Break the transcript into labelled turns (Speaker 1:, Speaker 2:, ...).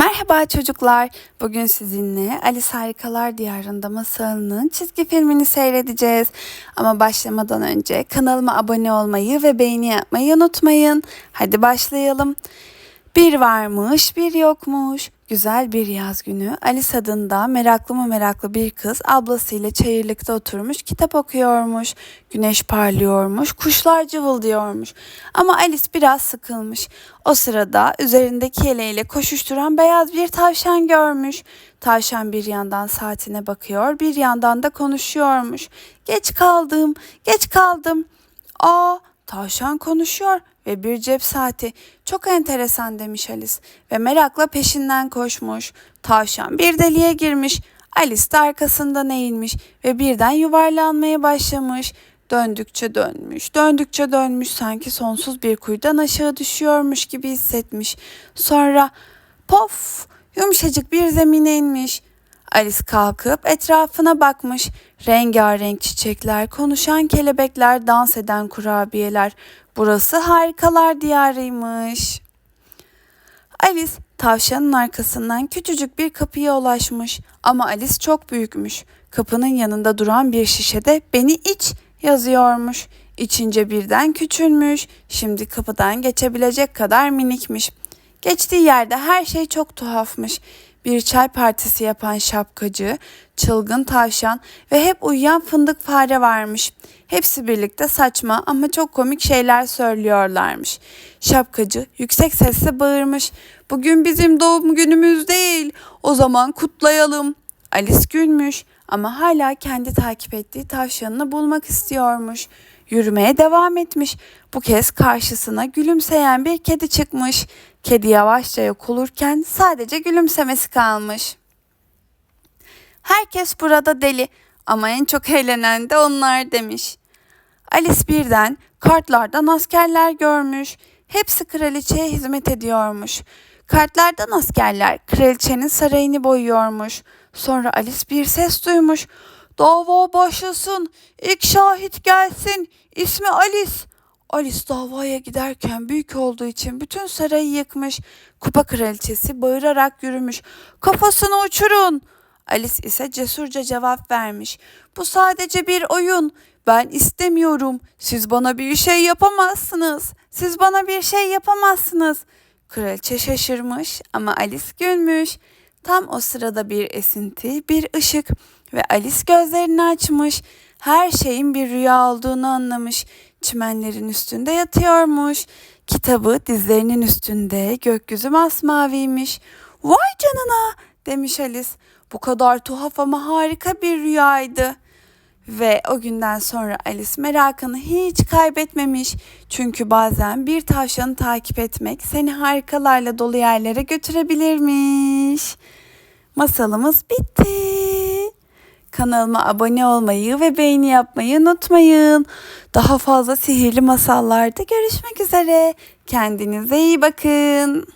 Speaker 1: Merhaba çocuklar. Bugün sizinle Alice Harikalar Diyarında masalının çizgi filmini seyredeceğiz. Ama başlamadan önce kanalıma abone olmayı ve beğeni yapmayı unutmayın. Hadi başlayalım. Bir varmış, bir yokmuş. Güzel bir yaz günü Alice adında meraklı mı meraklı bir kız ablasıyla çayırlıkta oturmuş kitap okuyormuş. Güneş parlıyormuş, kuşlar cıvıldıyormuş. Ama Alice biraz sıkılmış. O sırada üzerindeki yeleğiyle koşuşturan beyaz bir tavşan görmüş. Tavşan bir yandan saatine bakıyor, bir yandan da konuşuyormuş. Geç kaldım, geç kaldım. Aa, tavşan konuşuyor ve bir cep saati. Çok enteresan demiş Alice ve merakla peşinden koşmuş. Tavşan bir deliğe girmiş. Alice de arkasından eğilmiş ve birden yuvarlanmaya başlamış. Döndükçe dönmüş, döndükçe dönmüş sanki sonsuz bir kuyudan aşağı düşüyormuş gibi hissetmiş. Sonra pof yumuşacık bir zemine inmiş. Alice kalkıp etrafına bakmış. Rengarenk çiçekler, konuşan kelebekler, dans eden kurabiyeler. Burası harikalar diyarıymış. Alice tavşanın arkasından küçücük bir kapıya ulaşmış ama Alice çok büyükmüş. Kapının yanında duran bir şişede beni iç yazıyormuş. İçince birden küçülmüş. Şimdi kapıdan geçebilecek kadar minikmiş. Geçtiği yerde her şey çok tuhafmış. Bir çay partisi yapan şapkacı, çılgın tavşan ve hep uyuyan fındık fare varmış. Hepsi birlikte saçma ama çok komik şeyler söylüyorlarmış. Şapkacı yüksek sesle bağırmış. Bugün bizim doğum günümüz değil. O zaman kutlayalım. Alice gülmüş ama hala kendi takip ettiği tavşanını bulmak istiyormuş. Yürümeye devam etmiş. Bu kez karşısına gülümseyen bir kedi çıkmış. Kedi yavaşça yok olurken sadece gülümsemesi kalmış. Herkes burada deli ama en çok eğlenen de onlar demiş. Alice birden kartlardan askerler görmüş. Hepsi kraliçeye hizmet ediyormuş. Kartlardan askerler kraliçenin sarayını boyuyormuş. Sonra Alice bir ses duymuş. Dava başlasın. İlk şahit gelsin. İsmi Alice. Alice davaya giderken büyük olduğu için bütün sarayı yıkmış. Kupa kraliçesi bağırarak yürümüş. Kafasını uçurun. Alice ise cesurca cevap vermiş. Bu sadece bir oyun. Ben istemiyorum. Siz bana bir şey yapamazsınız. Siz bana bir şey yapamazsınız. Kraliçe şaşırmış ama Alice gülmüş. Tam o sırada bir esinti, bir ışık ve Alice gözlerini açmış. Her şeyin bir rüya olduğunu anlamış. Çimenlerin üstünde yatıyormuş. Kitabı dizlerinin üstünde, gökyüzü masmaviymiş. Vay canına demiş Alice. Bu kadar tuhaf ama harika bir rüyaydı. Ve o günden sonra Alice merakını hiç kaybetmemiş. Çünkü bazen bir tavşanı takip etmek seni harikalarla dolu yerlere götürebilirmiş. Masalımız bitti. Kanalıma abone olmayı ve beğeni yapmayı unutmayın. Daha fazla sihirli masallarda görüşmek üzere. Kendinize iyi bakın.